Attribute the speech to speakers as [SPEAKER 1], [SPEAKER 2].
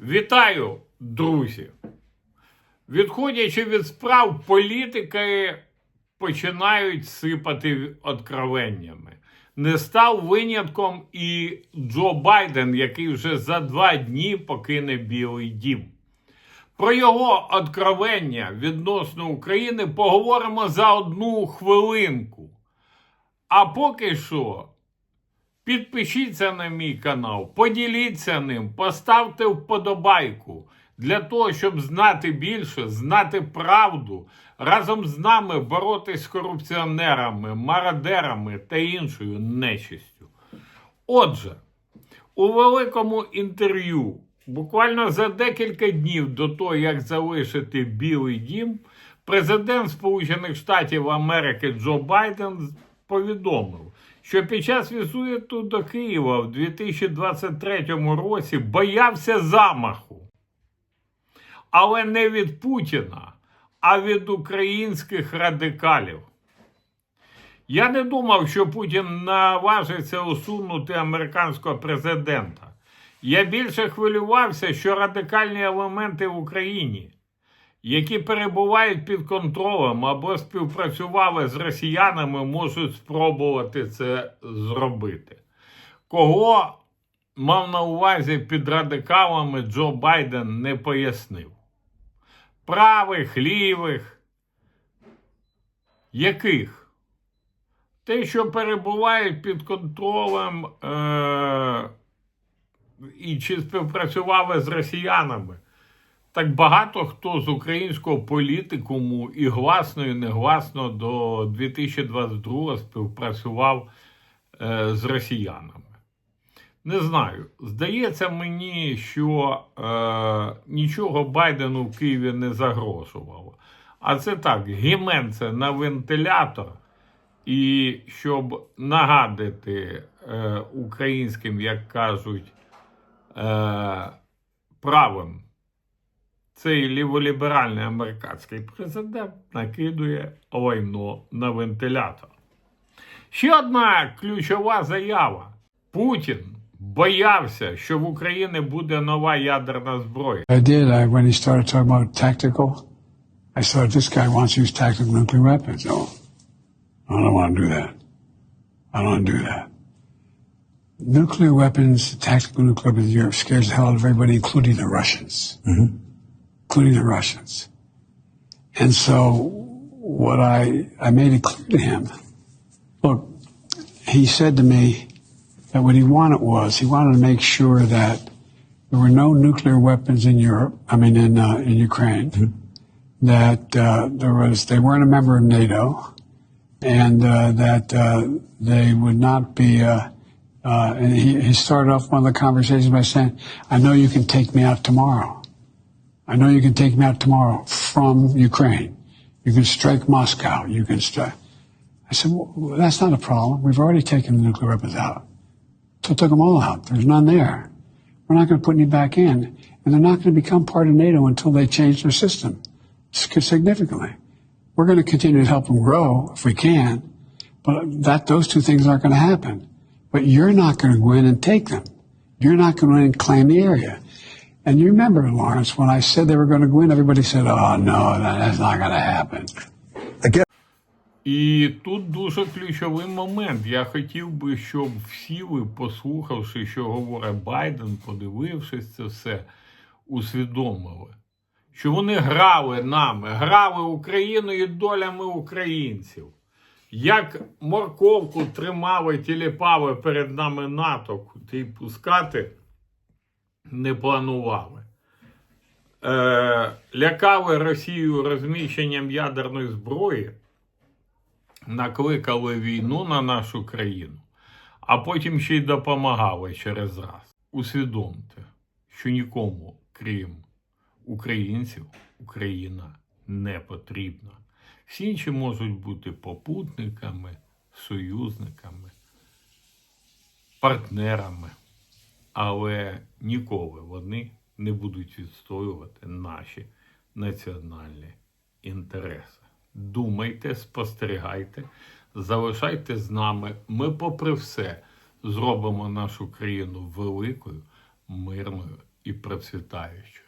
[SPEAKER 1] Вітаю, друзі! Відходячи від справ, політики починають сипати откровеннями. Не став винятком і Джо Байден, який вже за два дні покине Білий Дім. Про його откровення відносно України поговоримо за одну хвилинку. А поки що Підпишіться на мій канал, поділіться ним, поставте вподобайку для того, щоб знати більше, знати правду, разом з нами боротись з корупціонерами, мародерами та іншою нечистю. Отже, у великому інтерв'ю, буквально за декілька днів до того, як залишити Білий Дім, президент Сполучених Штатів Америки Джо Байден повідомив, що під час візиту до Києва в 2023 році боявся замаху. Але не від Путіна, а від українських радикалів. Я не думав, що Путін наважиться усунути американського президента. Я більше хвилювався, що радикальні елементи в Україні, які перебувають під контролем або співпрацювали з росіянами, можуть спробувати це зробити. Кого мав на увазі під радикалами Джо Байден не пояснив. Правих, лівих, яких? Те, що перебувають під контролем е- і чи співпрацювали з росіянами. Так багато хто з українського політикуму і гласно, і негласно до 2022 співпрацював е, з росіянами. Не знаю. Здається мені, що е, нічого Байдену в Києві не загрожувало. А це так, гіменце на вентилятор. І щоб нагадати е, українським, як кажуть, е, правим, цей ліволіберальний американський президент накидує лайно на вентилятор. Ще одна ключова заява. Путін боявся, що в Україні буде нова ядерна зброя.
[SPEAKER 2] I did. I, when he started talking about tactical, I thought this guy wants to use tactical nuclear weapons. No, I don't want to do that. I don't want to do that. Nuclear weapons, tactical nuclear weapons in Europe scares the hell out of everybody, including the Russians. Including the Russians. And so what I, I made it clear to him. Look, he said to me that what he wanted was, he wanted to make sure that there were no nuclear weapons in Europe, I mean, in, uh, in Ukraine, that uh, there was, they weren't a member of NATO, and uh, that uh, they would not be. Uh, uh, and he, he started off one of the conversations by saying, "I know you can take me out tomorrow. I know you can take me out tomorrow from Ukraine. You can strike Moscow. You can strike." I said, well, "That's not a problem. We've already taken the nuclear weapons out. So took them all out. There's none there. We're not going to put any back in, and they're not going to become part of NATO until they change their system significantly. We're going to continue to help them grow if we can, but that those two things aren't going to happen. But you're not going to go in and take them. You're not going to claim the area. And you remember, Lawrence, when I said they were going to go in, everybody said, "Oh no, that's not going to happen."
[SPEAKER 1] І тут дуже ключовий момент. Я хотів би, щоб всі ви, послухавши, що говорить Байден, подивившись це все, усвідомили, що вони грали нами, грали Україною і долями українців. Як морковку тримали, тіліпали перед нами НАТО, куди пускати не планували. Е, лякали Росію розміщенням ядерної зброї накликали війну на нашу країну, а потім ще й допомагали через раз. Усвідомте, що нікому, крім українців, Україна не потрібна. Всі інші можуть бути попутниками, союзниками, партнерами, але ніколи вони не будуть відстоювати наші національні інтереси. Думайте, спостерігайте, залишайте з нами. Ми, попри все, зробимо нашу країну великою, мирною і процвітаюча.